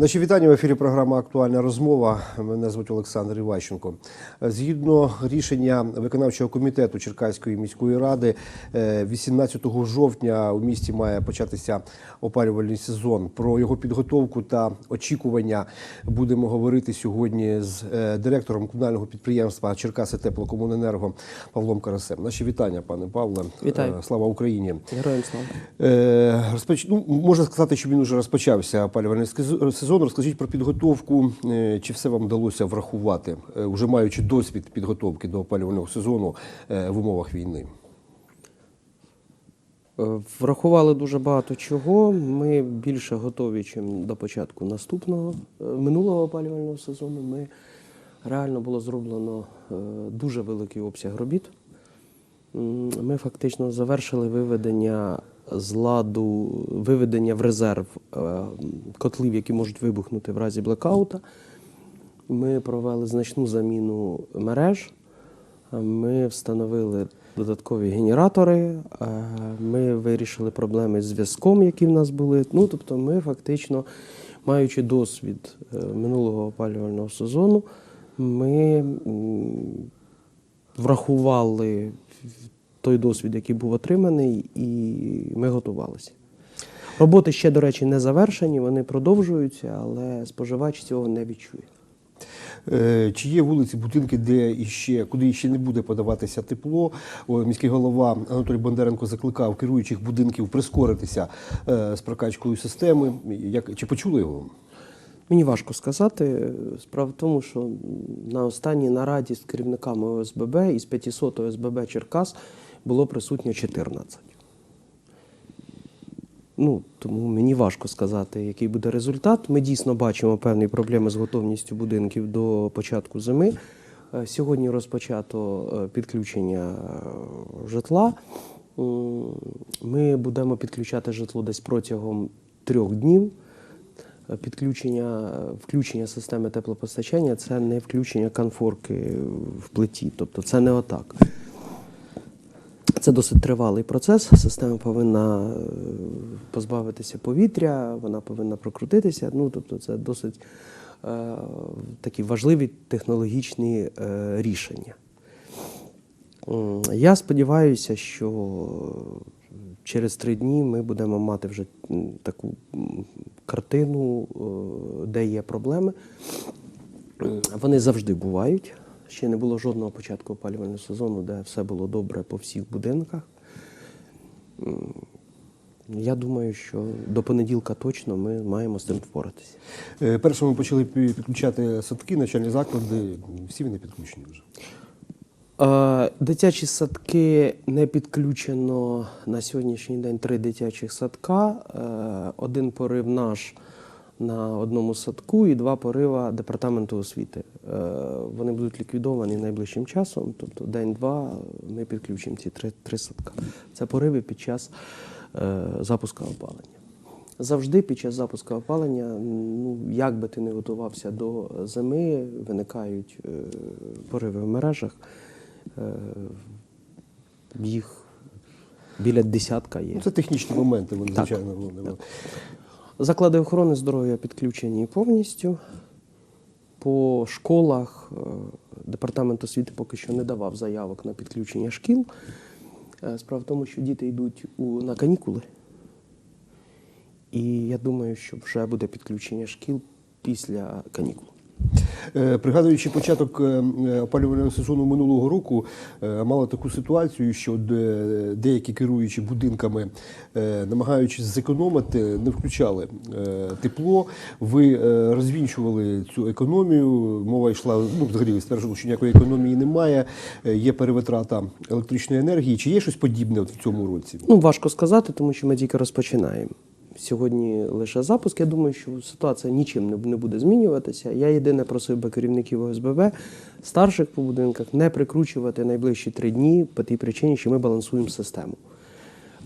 Наші вітання в ефірі. Програма Актуальна розмова. Мене звуть Олександр Іващенко. Згідно рішення виконавчого комітету Черкаської міської ради, е, 18 жовтня у місті має початися опалювальний сезон. Про його підготовку та очікування будемо говорити сьогодні з е, директором комунального підприємства Черкаси Теплокомуненерго Павлом Карасем. Наші вітання, пане Павле. Вітаю. Е, Слава Україні. Героям слава. Е, розпоч... ну, можна сказати, що він вже розпочався опалювальний скез- сезон. Розкажіть про підготовку. Е, Чи все вам вдалося врахувати, е, вже маючи досвід підготовки до опалювального сезону е, в умовах війни? Врахували дуже багато чого. Ми більше готові, ніж до початку наступного минулого опалювального сезону. Ми реально було зроблено дуже великий обсяг робіт. Ми фактично завершили виведення з ладу, виведення в резерв е, котлів, які можуть вибухнути в разі блекаута. Ми провели значну заміну мереж. Ми встановили додаткові генератори. е, Ми вирішили проблеми з зв'язком, які в нас були. Ну, тобто, ми фактично, маючи досвід е, минулого опалювального сезону, ми врахували той досвід, який був отриманий, і ми готувалися. Роботи ще, до речі, не завершені, вони продовжуються, але споживач цього не відчує. Е, Чи є вулиці, будинки, де іще, куди ще не буде подаватися тепло? Міський голова Анатолій Бондаренко закликав керуючих будинків прискоритися е, з прокачкою системи. Як, чи почули його? Мені важко сказати. Справа в тому, що на останній нараді з керівниками ОСББ із 500 ОСББ Черкас було присутньо 14. Ну, тому мені важко сказати, який буде результат. Ми дійсно бачимо певні проблеми з готовністю будинків до початку зими. Е, Сьогодні розпочато е, підключення е, житла. Ми будемо підключати житло десь протягом трьох днів. Підключення, включення системи теплопостачання це не включення конфорки в плиті, тобто це не отак. Це досить тривалий процес. Система повинна е, позбавитися повітря, вона повинна прокрутитися. Ну, тобто, це досить е, такі важливі технологічні е, рішення. Я сподіваюся, що через три дні ми будемо мати вже таку картину, е, де є проблеми. Вони завжди бувають. Ще не було жодного початку опалювального сезону, де все було добре по всіх будинках. Я думаю, що до понеділка точно ми маємо з цим впоратися. Е, Перше ми почали підключати садки, навчальні заклади. Всі вони підключені вже. Дитячі садки не підключено на сьогоднішній день три дитячих садка. Е, Один порив наш на одному садку і два порива департаменту освіти. Е, Вони будуть ліквідовані найближчим часом, тобто день-два ми підключимо ці три, три садка. Це пориви під час е, запуску опалення. Завжди під час запуску опалення, ну як би ти не готувався до зими, виникають е, пориви в мережах. Е, їх біля десятка є. Ну, це технічні моменти, вони, Так. звичайно. вони- Заклади охорони здоров'я підключені повністю. По школах е, департамент освіти поки що не давав заявок на підключення шкіл. Е, Справа в тому, що діти йдуть у, на канікули. І я думаю, що вже буде підключення шкіл після канікул. Е, Пригадуючи початок е, е, опалювального сезону минулого року, мали таку ситуацію, що деякі керуючі будинками, намагаючись зекономити, не включали тепло. Ви розвінчували цю економію. Мова йшла, ну взагалі стверджували, що ніякої економії немає. Є перевитрата електричної енергії. Чи є щось подібне в цьому році? Ну, важко сказати, тому що ми тільки розпочинаємо. Сьогодні лише запуск. Я думаю, що ситуація нічим не- буде змінюватися. Я єдине просив би керівників ОСББ, старших по будинках, не прикручувати найближчі три дні по тій причині, що ми балансуємо систему.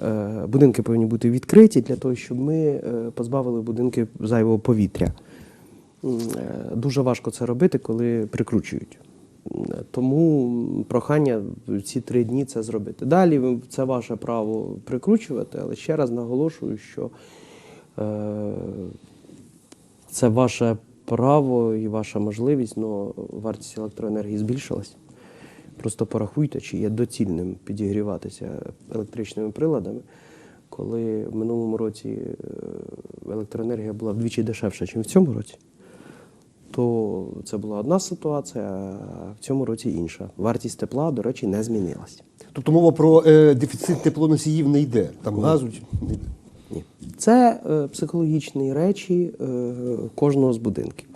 Е, Будинки повинні бути відкриті для того, щоб ми е, позбавили будинки зайвого повітря. Е, Дуже важко це робити, коли прикручують. Тому прохання ці три дні це зробити. Далі це ваше право прикручувати, але ще раз наголошую, що е, Це ваше право і ваша можливість, але вартість електроенергії збільшилась. Просто порахуйте, чи є доцільним підігріватися електричними приладами, коли в минулому році е, електроенергія була вдвічі дешевша, ніж в цьому році. То це була одна ситуація, а в цьому році інша. Вартість тепла, до речі, не змінилась. Тобто мова про е, дефіцит теплоносіїв не йде. Там газу не йде. Ні. Це е, психологічні речі е, кожного з будинків.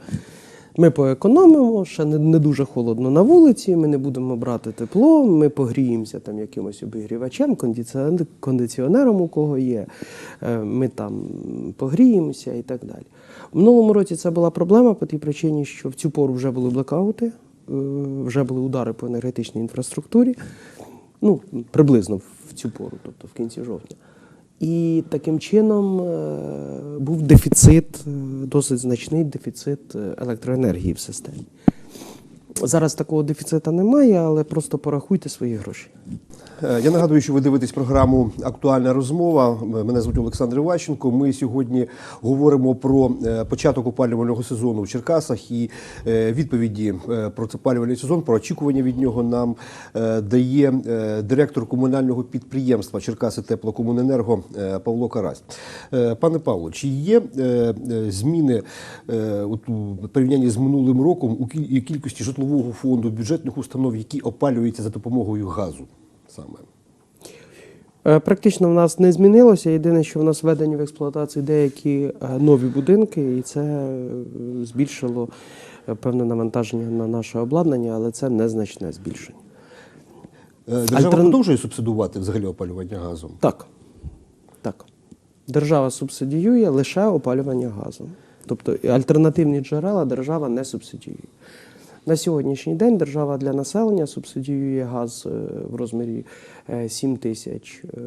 Ми поекономимо, ще не, не дуже холодно на вулиці, ми не будемо брати тепло, ми погріємося там якимось обігрівачем, кондиціонером, у кого є. Е, Ми там погріємося і так далі. В минулому році це була проблема по тій причині, що в цю пору вже були блекаути, е, вже були удари по енергетичній інфраструктурі. Ну, приблизно в цю пору, тобто в кінці жовтня. І таким чином е, був дефіцит, е, досить значний дефіцит електроенергії в системі. Зараз такого дефіциту немає, але просто порахуйте свої гроші. Е, Я нагадую, що ви дивитесь програму Актуальна розмова. Мене звуть Олександр Іващенко. Ми сьогодні говоримо про е, початок опалювального сезону в Черкасах і е, відповіді е, про цей опалювальний сезон, про очікування від нього нам е, дає е, директор комунального підприємства Черкаси Теплокомуненерго е, Павло Карась. Е, Пане Павло, чи є е, е, зміни е, от у порівнянні з минулим роком у кіль- кількості житлового фонду бюджетних установ, які опалюються за допомогою газу? Саме Е, Практично в нас не змінилося. Єдине, що в нас введені в експлуатацію деякі е, нові будинки, і це е, збільшило певне навантаження на наше обладнання, але це незначне збільшення. Держава Альтерн- продовжує субсидувати взагалі опалювання газом. Так. Так. Держава субсидіює лише опалювання газом. Тобто альтернативні джерела держава не субсидіює. На сьогоднішній день держава для населення субсидіює газ е, в розмірі е, 7 тисяч е,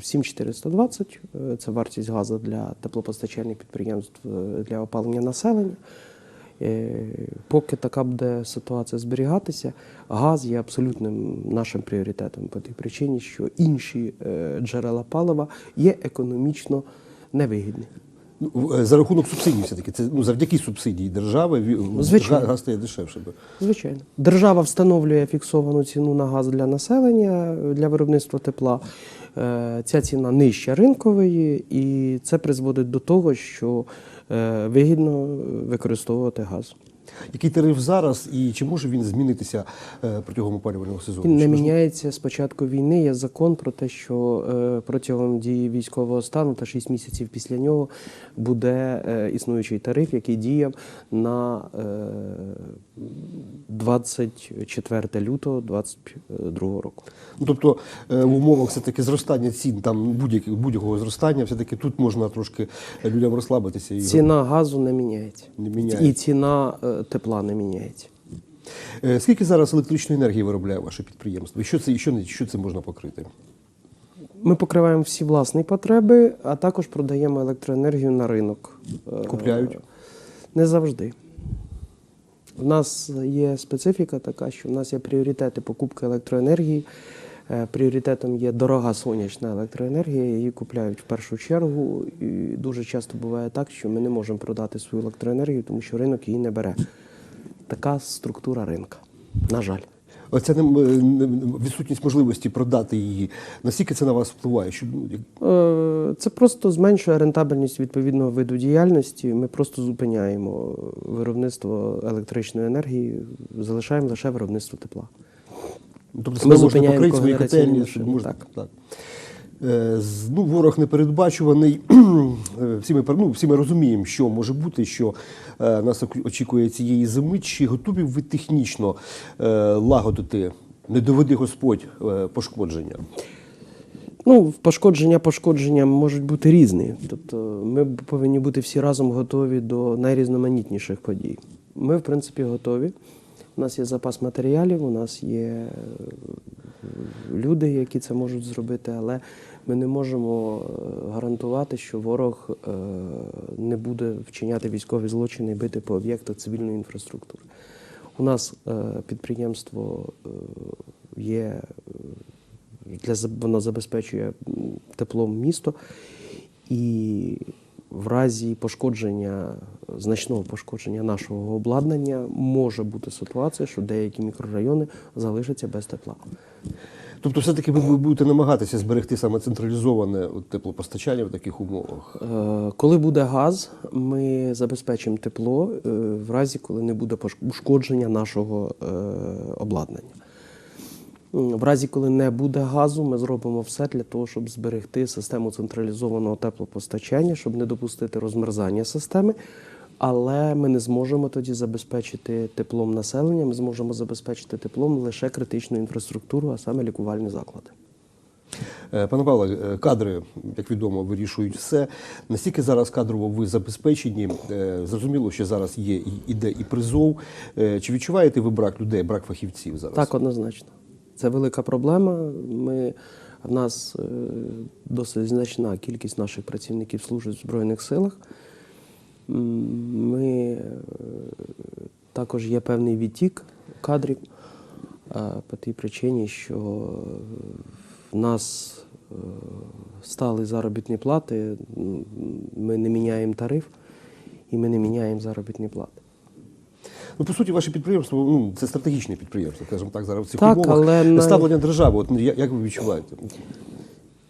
7420. Е, Це вартість газу для теплопостачальних підприємств для опалення населення. Поки така буде ситуація зберігатися, газ є абсолютним нашим пріоритетом по тій причині, що інші джерела палива є економічно невигідні. Ну, е, За рахунок субсидій, все-таки це ну завдяки субсидії держави ві- Звичайно. газ стає дешевше. Звичайно, держава встановлює фіксовану ціну на газ для населення для виробництва тепла. Е, Ця ціна нижча ринкової, і це призводить до того, що е, вигідно використовувати газ. Який тариф зараз і чи може він змінитися е, протягом опалювального сезону? Він не міняється з початку війни. Є закон про те, що е, протягом дії військового стану та 6 місяців після нього буде е, існуючий тариф, який діяв на е, 24 лютого 2022 року. Ну, тобто в умовах все-таки зростання цін, там будь-якого будь-якого зростання, все-таки тут можна трошки людям розслабитися. І... Ціна газу не міняється. Не міняється. І ціна тепла не міняється. Е, Скільки зараз електричної енергії виробляє ваше підприємство? І що це, що, що це можна покрити? Ми покриваємо всі власні потреби, а також продаємо електроенергію на ринок. Е, Купляють? Не завжди. У нас є специфіка така, що в нас є пріоритети покупки електроенергії. Е, Пріоритетом є дорога сонячна електроенергія, її купляють в першу чергу. І дуже часто буває так, що ми не можемо продати свою електроенергію, тому що ринок її не бере. Така структура ринка. На жаль. Оця не- не- відсутність можливості продати її. Наскільки це на вас впливає? Що, ну, Е, Це просто зменшує рентабельність відповідного виду діяльності. Ми просто зупиняємо виробництво електричної енергії, залишаємо лише виробництво тепла. Тобто Ми зупиняємо покрити свої котельні, щоб можна так. так. Е, Ну, ворог непередбачуваний. Е, Всі ми, ну, всі ми розуміємо, що може бути, що е, нас очікує цієї зими. Чи готові ви технічно лагодити, не доведи Господь пошкодження? Ну, пошкодження пошкодження можуть бути різні. Тобто ми повинні бути всі разом готові до найрізноманітніших подій. Ми, в принципі, готові. У нас є запас матеріалів, у нас є е, люди, які це можуть зробити, але ми не можемо е, гарантувати, що ворог е, не буде вчиняти військові злочини і бити по об'єктах цивільної інфраструктури. У нас підприємство є для воно забезпечує теплом місто, і в разі пошкодження, значного пошкодження нашого обладнання може бути ситуація, що деякі мікрорайони залишаться без тепла. Тобто, все-таки ви будете намагатися зберегти саме централізоване теплопостачання в таких умовах. Е, Коли буде газ, ми забезпечимо тепло е, в разі, коли не буде пошкодження нашого е, обладнання. В разі, коли не буде газу, ми зробимо все для того, щоб зберегти систему централізованого теплопостачання, щоб не допустити розмерзання системи. Але ми не зможемо тоді забезпечити теплом населення, ми зможемо забезпечити теплом лише критичну інфраструктуру, а саме лікувальні заклади. Е, Пане Павле, е, кадри, як відомо, вирішують все. Настільки зараз кадрово ви забезпечені? Е, Зрозуміло, що зараз є і іде і призов. Чи відчуваєте ви брак людей, брак фахівців зараз? Так, однозначно. Це велика проблема. Ми, в нас е, досить значна кількість наших працівників служить в Збройних силах. Ми е, також є певний відтік кадрів е, по тій причині, що в нас стали заробітні плати, ми не міняємо тариф і ми не міняємо заробітні плати. Ну, по суті, ваше підприємство ну, це стратегічне підприємство, скажімо так, зараз в цих Так, умовах. але Ставлення держави, от як як ви відчуваєте?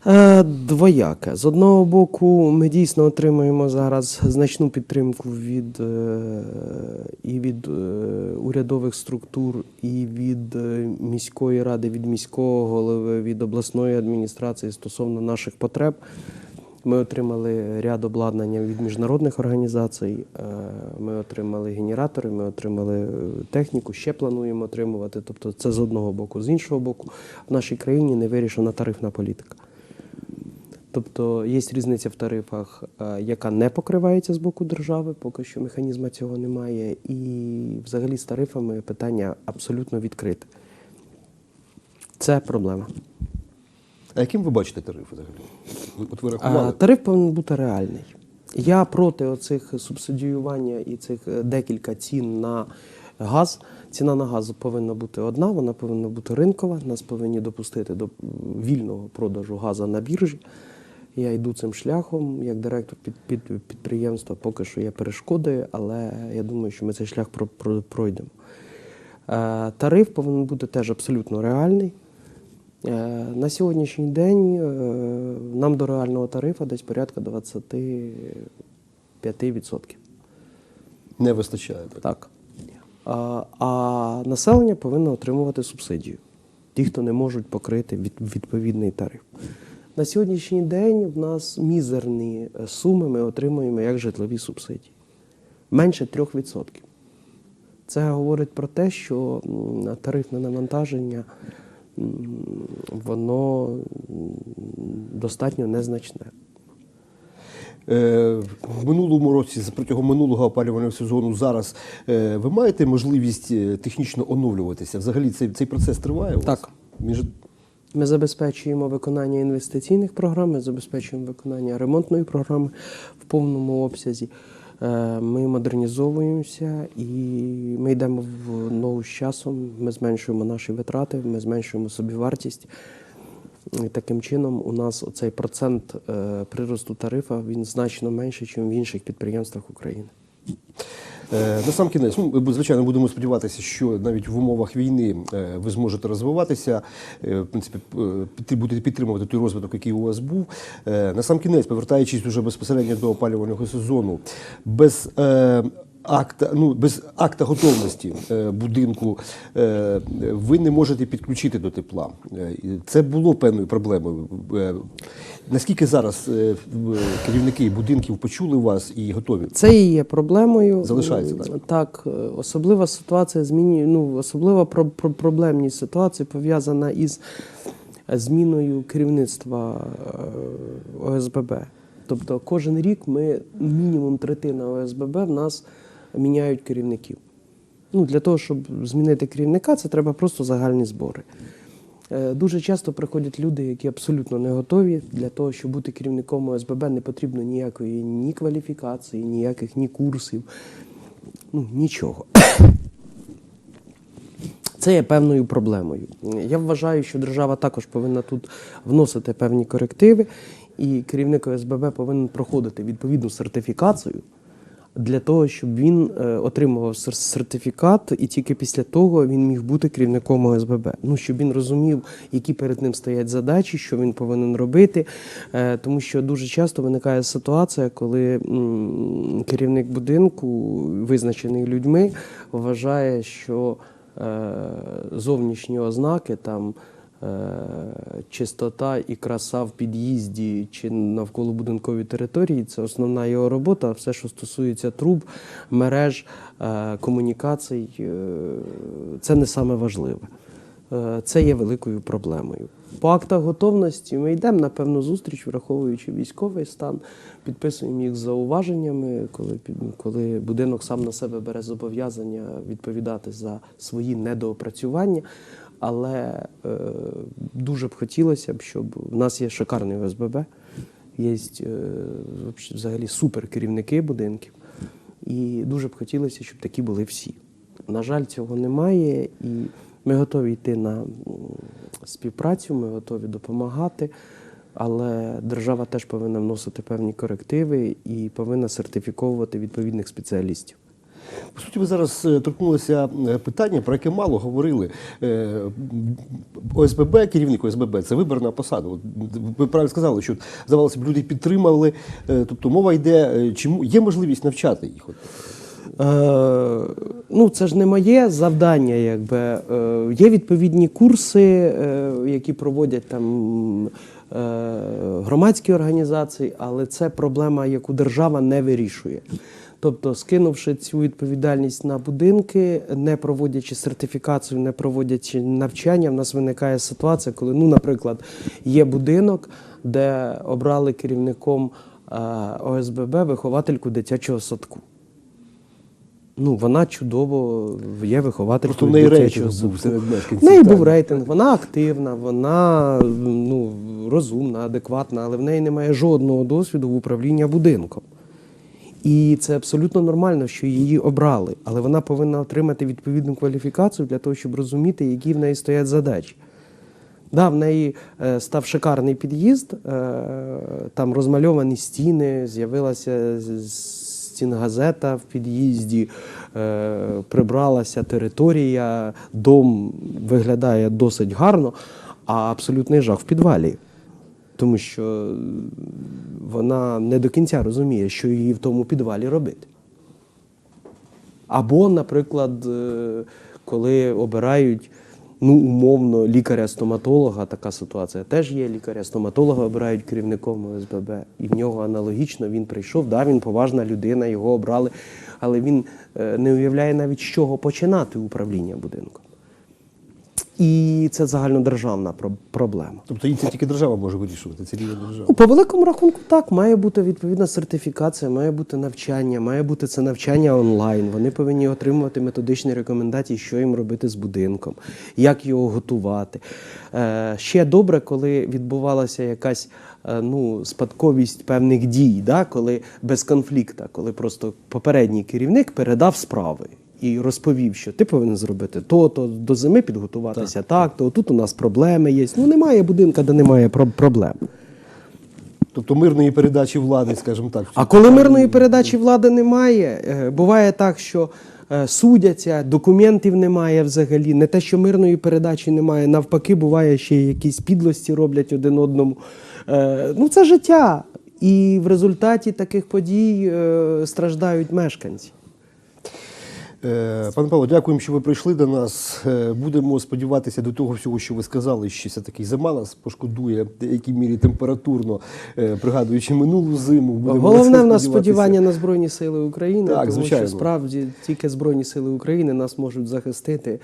Е, Двояке. З одного боку, ми дійсно отримуємо зараз значну підтримку від е, і від е, урядових структур, і від міської ради, від міського голови, від обласної адміністрації стосовно наших потреб. Ми отримали ряд обладнання від міжнародних організацій. е, Ми отримали генератори, ми отримали е, техніку, ще плануємо отримувати. Тобто, це з одного боку. З іншого боку, в нашій країні не вирішена тарифна політика. Тобто є різниця в тарифах, е, яка не покривається з боку держави, поки що механізму цього немає. І взагалі з тарифами питання абсолютно відкрите. Це проблема. А яким ви бачите тарифи взагалі? От ви А, рахували? тариф повинен бути реальний. Я проти оцих субсидіювання і цих е, декілька цін на газ. Ціна на газ повинна бути одна, вона повинна бути ринкова. Нас повинні допустити до вільного продажу газу на біржі. Я йду цим шляхом як директор під, під, підприємства. Поки що є перешкоди, але я думаю, що ми цей шлях про, про, пройдемо. Е, тариф повинен бути теж абсолютно реальний. Е, На сьогоднішній день е, нам до реального тарифу десь порядка 25%. Не вистачає. Так. Так. А, а населення повинно отримувати субсидію. Ті, хто не можуть покрити від, відповідний тариф. На сьогоднішній день в нас мізерні е, суми ми отримуємо як житлові субсидії. Менше 3%. Це говорить про те, що тарифне навантаження воно достатньо незначне. Е, В минулому році, протягом минулого опалювального сезону, зараз е, ви маєте можливість е, технічно оновлюватися? Взагалі цей, цей процес триває? у вас? Так. Між... Ми забезпечуємо виконання інвестиційних програм, ми забезпечуємо виконання ремонтної програми в повному обсязі. Е, Ми модернізовуємося і ми йдемо в ногу з часом. Ми зменшуємо наші витрати, ми зменшуємо собівартість. І таким чином, у нас цей процент е, приросту тарифа він значно менший, ніж в інших підприємствах України. Е, На сам кінець, ну, звичайно, будемо сподіватися, що навіть в умовах війни е, ви зможете розвиватися, е, в принципі, будете підтримувати той розвиток, який у вас був. На сам кінець, повертаючись уже безпосередньо до опалювального сезону, без акта, ну, без акта готовності е, будинку е, ви не можете підключити до тепла. Е, Це було певною проблемою. Наскільки зараз керівники будинків почули вас і готові? Це і є проблемою. Залишається, так? Так, особлива ситуація змінює, ну, особлива про, про проблемність ситуації пов'язана із зміною керівництва ОСББ. Тобто кожен рік ми мінімум третина ОСББ в нас міняють керівників. Ну, для того, щоб змінити керівника, це треба просто загальні збори. Е, Дуже часто приходять люди, які абсолютно не готові. Для того, щоб бути керівником ОСББ, не потрібно ніякої ні кваліфікації, ніяких ні курсів, ну нічого. Це є певною проблемою. Я вважаю, що держава також повинна тут вносити певні корективи і керівник ОСББ повинен проходити відповідну сертифікацію для того, щоб він е, отримував сертифікат, і тільки після того він міг бути керівником ОСББ. Ну, щоб він розумів, які перед ним стоять задачі, що він повинен робити. Е, тому що дуже часто виникає ситуація, коли керівник будинку, визначений людьми, вважає, що е, зовнішні ознаки там. Е, Чистота і краса в під'їзді чи навколо будинкової території це основна його робота. Все, що стосується труб, мереж, е, комунікацій, е, це не саме важливе. Це є великою проблемою. По актах готовності ми йдемо на певну зустріч, враховуючи військовий стан, підписуємо їх з зауваженнями, коли, коли будинок сам на себе бере зобов'язання відповідати за свої недоопрацювання. Але е, дуже б хотілося б, щоб в нас є шикарний ОСББ, є е, взагалі супер керівники будинків. І дуже б хотілося, щоб такі були всі. На жаль, цього немає, і ми готові йти на співпрацю, ми готові допомагати. Але держава теж повинна вносити певні корективи і повинна сертифіковувати відповідних спеціалістів. По суті, ви зараз е, торкнулися е, питання, про яке мало говорили. Е, ОСББ, керівник ОСББ це виборна посада. Ви правильно сказали, що здавалося б, люди підтримали. Тобто мова йде, чому є можливість навчати їх. Е, ну, це ж не моє завдання, якби. Е, є відповідні курси, е, які проводять там е, громадські організації, але це проблема, яку держава не вирішує. Тобто, скинувши цю відповідальність на будинки, не проводячи сертифікацію, не проводячи навчання, в нас виникає ситуація, коли, ну, наприклад, є будинок, де обрали керівником е, ОСББ виховательку дитячого садку. Ну, вона чудово є вихователькою Просто дитячого садку. В неї був рейтинг, вона активна, вона ну, розумна, адекватна, але в неї немає жодного досвіду в управлінні будинком. І це абсолютно нормально, що її обрали, але вона повинна отримати відповідну кваліфікацію для того, щоб розуміти, які в неї стоять задачі. Да, в неї е, став шикарний під'їзд, е, там розмальовані стіни, з'явилася стінгазета в під'їзді, е, прибралася територія, дом виглядає досить гарно, а абсолютний жах в підвалі. Тому що вона не до кінця розуміє, що їй в тому підвалі робити. Або, наприклад, е, коли обирають ну, умовно лікаря-стоматолога, така ситуація теж є. Лікаря-стоматолога обирають керівником ОСББ, і в нього аналогічно він прийшов. Да, він поважна людина, його обрали, але він е, не уявляє навіть з чого починати управління будинком. І це загальнодержавна про- проблема. Тобто її це тільки держава може вирішувати, це рівень держави. Ну, по великому рахунку, так, має бути відповідна сертифікація, має бути навчання, має бути це навчання онлайн. Вони повинні отримувати методичні рекомендації, що їм робити з будинком, як його готувати. Е, ще добре, коли відбувалася якась е, ну, спадковість певних дій, да, коли без конфлікту, коли просто попередній керівник передав справи. І розповів, що ти повинен зробити то, то до зими підготуватися так, то тут у нас проблеми є. Ну немає будинка, де немає проблем. Тобто мирної передачі влади, скажімо так. А коли мирної передачі влади немає, е, буває так, що е, судяться, документів немає взагалі. Не те, що мирної передачі немає, навпаки, буває ще якісь підлості роблять один одному. Е, Ну, це життя. І в результаті таких подій страждають мешканці. Е, Пане Павло, дякуємо, що ви прийшли до нас. Е, Будемо сподіватися до того всього, що ви сказали, що все таки зима нас пошкодує, в деякій мірі температурно, е, пригадуючи минулу зиму. Будемо Головне в нас сподівання на Збройні Сили України, Так, тому звичайно. що справді тільки Збройні Сили України нас можуть захистити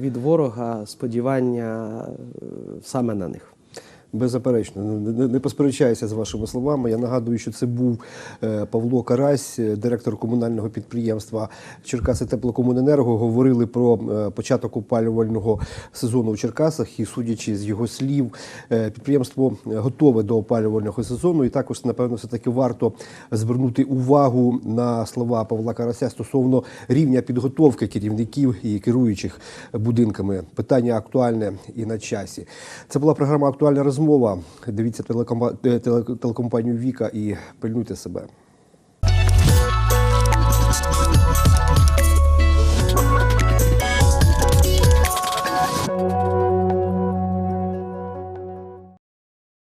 від ворога, сподівання саме на них. Беззаперечно, не, не, посперечаюся з вашими словами. Я нагадую, що це був е, Павло Карась, директор комунального підприємства Черкаси Теплокомуненерго. Говорили про е, початок опалювального сезону в Черкасах, і судячи з його слів, е, підприємство готове до опалювального сезону. І також, напевно, все таки варто звернути увагу на слова Павла Карася стосовно рівня підготовки керівників і керуючих будинками. Питання актуальне і на часі. Це була програма Актуальна розмова. Розмова. Дивіться е, телекомпанію Віка і пильнуйте себе.